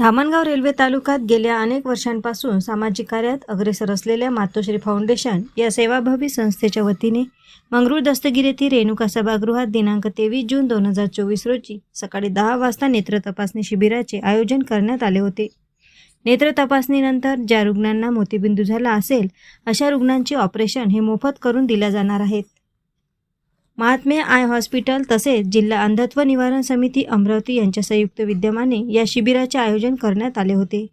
Dhamangaon railway तालुक्यात गेल्या अनेक वर्षांपासून सामाजिक कार्यात अग्रेसर असलेल्या मातोश्री फाउंडेशन या सेवाभावी संस्थेच्या वतीने मंगरूळ दस्तगिरी येथील रेणुका सभागृहात दिनांक तेवीस जून दोन हजार चोवीस रोजी सकाळी दहा वाजता नेत्र तपासणी शिबिराचे आयोजन करण्यात आले होते. नेत्र तपासणीनंतर ज्या रुग्णांना मोतीबिंदू झाला असेल अशा रुग्णांचे ऑपरेशन हे मोफत करून दिल्या जाणार आहेत. महात्मे आय हॉस्पिटल तसेच जिल्हा अंधत्व निवारण समिती अमरावती यांच्या संयुक्त विद्यमाने या शिबिराचे आयोजन करण्यात आले होते.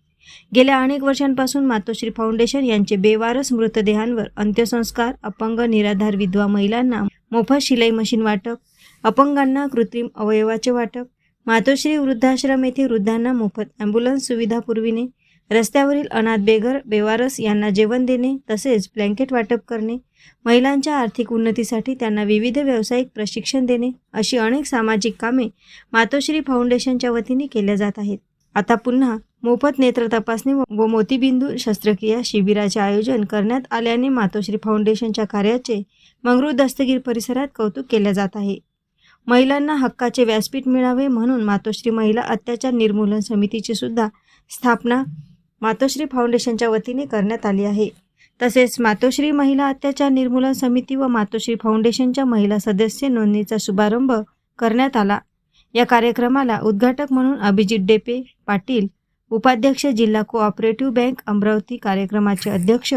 गेल्या अनेक वर्षांपासून मातोश्री फाउंडेशन यांचे बेवारस मृतदेहांवर अंत्यसंस्कार अपंग निराधार विधवा महिलांना मोफत शिलाई मशीन वाटप अपंगांना कृत्रिम अवयवाचे वाटप मातोश्री वृद्धाश्रम येथे वृद्धांना मोफत ॲम्ब्युलन्स सुविधा पुरविणे रस्त्यावरील अनाथ बेघर बेवारस यांना जेवण देणे तसेच ब्लँकेट वाटप करणे महिलांच्या आर्थिक उन्नतीसाठी त्यांना विविध व्यावसायिक प्रशिक्षण देणे अशी अनेक सामाजिक कामे मातोश्री फाउंडेशनच्या वतीने केल्या जात आहेत. आता पुन्हा मोफत नेत्र तपासणी व व मोतीबिंदू शस्त्रक्रिया शिबिराचे आयोजन करण्यात आल्याने मातोश्री फाउंडेशनच्या कार्याचे मंगरूळ दस्तगीर परिसरात कौतुक केले जात आहे. महिलांना हक्काचे व्यासपीठ मिळावे म्हणून मातोश्री महिला अत्याचार निर्मूलन समितीची सुद्धा स्थापना मातोश्री फाउंडेशनच्या वतीने करण्यात आली आहे. तसेच मातोश्री महिला अत्याचार निर्मूलन समिती व मातोश्री फाउंडेशनच्या महिला सदस्य नोंदणीचा शुभारंभ करण्यात आला. या कार्यक्रमाला उद्घाटक म्हणून अभिजित डेपे पाटील उपाध्यक्ष जिल्हा कोऑपरेटिव्ह बँक अमरावती कार्यक्रमाचे अध्यक्ष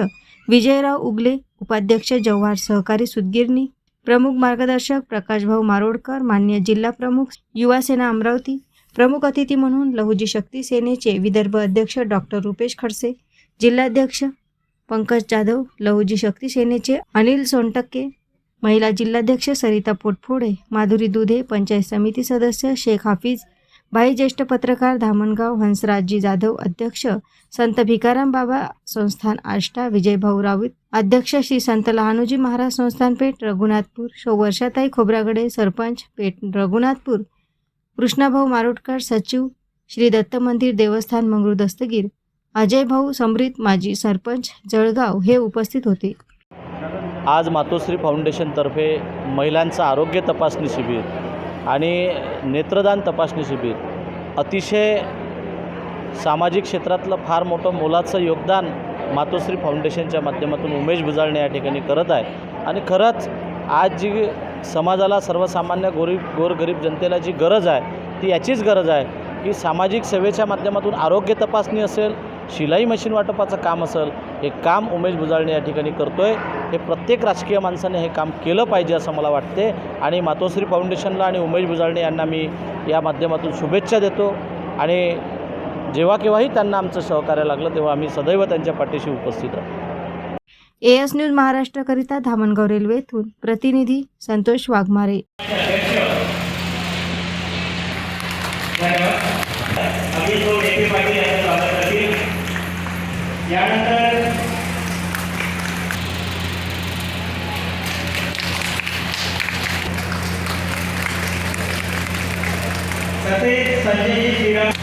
विजयराव उगले उपाध्यक्ष जव्हार सहकारी सुदगिरणी प्रमुख मार्गदर्शक प्रकाशभाऊ मारोडकर मान्य जिल्हा प्रमुख युवासेना अमरावती प्रमुख अतिथी म्हणून लहुजी शक्ती सेनेचे विदर्भ अध्यक्ष डॉक्टर रुपेश खडसे जिल्हाध्यक्ष पंकज जाधव लहुजी शक्ती सेनेचे अनिल सोनटक्के महिला जिल्हाध्यक्ष सरिता पोटफोडे माधुरी दुधे पंचायत समिती सदस्य शेख हाफिज भाई ज्येष्ठ पत्रकार धामणगाव हंसराजजी जाधव अध्यक्ष संत भिकाराम बाबा संस्थान आष्टा विजयभाऊ राऊत अध्यक्ष श्री संत लहानोजी महाराज संस्थान पेठ रघुनाथपूर शो वर्षाताई खोब्रागडे सरपंच पेठ रघुनाथपूर कृष्णाभाऊ मारोटकर सचिव श्री दत्त मंदिर देवस्थान मंगरू दस्तगीर अजय भाऊ समृत माजी सरपंच जळगाव हे उपस्थित होते. आज मातोश्री फाउंडेशनतर्फे महिलांचं आरोग्य तपासणी शिबिर आणि नेत्रदान तपासणी शिबिर अतिशय सामाजिक क्षेत्रातलं फार मोठं मोलाचं योगदान मातोश्री फाउंडेशनच्या माध्यमातून उमेश भुजाळणे या ठिकाणी करत आहे. आणि खरंच आज जी समाजाला सर्वसामान्य गोरीब गोरगरीब जनतेला जी गरज आहे ती याचीच गरज आहे की सामाजिक सेवेच्या माध्यमातून आरोग्य तपासणी असेल शिलाई मशीन वाटपाचं काम असेल हे काम उमेश भुजाळणे या ठिकाणी करतो आहे हे प्रत्येक राजकीय माणसाने हे काम केलं पाहिजे असं मला वाटते. आणि मातोश्री फाउंडेशनला आणि उमेश भुजाळणे यांना मी या माध्यमातून शुभेच्छा देतो. आणि जेव्हा केव्हाही त्यांना आमचं सहकार्य लागलं तेव्हा आम्ही सदैव त्यांच्या पाठीशी उपस्थित राहतो ए एस न्यूज महाराष्ट्राकरिता धामणगाव रेल्वे येथून प्रतिनिधी संतोष वाघमारे. अमित श्रीराम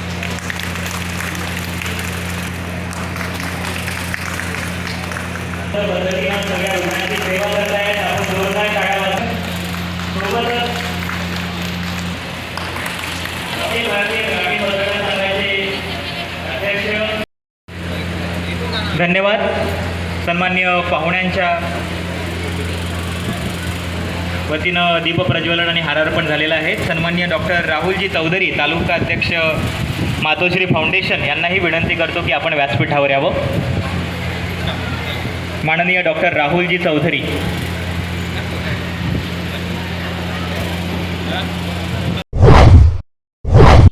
पद्धतीनं सगळ्या रुग्णांची सेवा करत आहेत आपण जोरदार टाळ्या सोबतच अखिल भारतीय ग्रामीण संघाचे अध्यक्ष धन्यवाद. सन्मान्य पाहुण्यांच्या वतीनं दीप प्रज्वलन आणि हारार्पण झालेलं आहे. सन्मान्य डॉक्टर राहुलजी चौधरी तालुका अध्यक्ष मातोश्री फाउंडेशन यांनाही विनंती करतो की आपण व्यासपीठावर यावं. माननीय डॉक्टर राहुलजी चौधरी.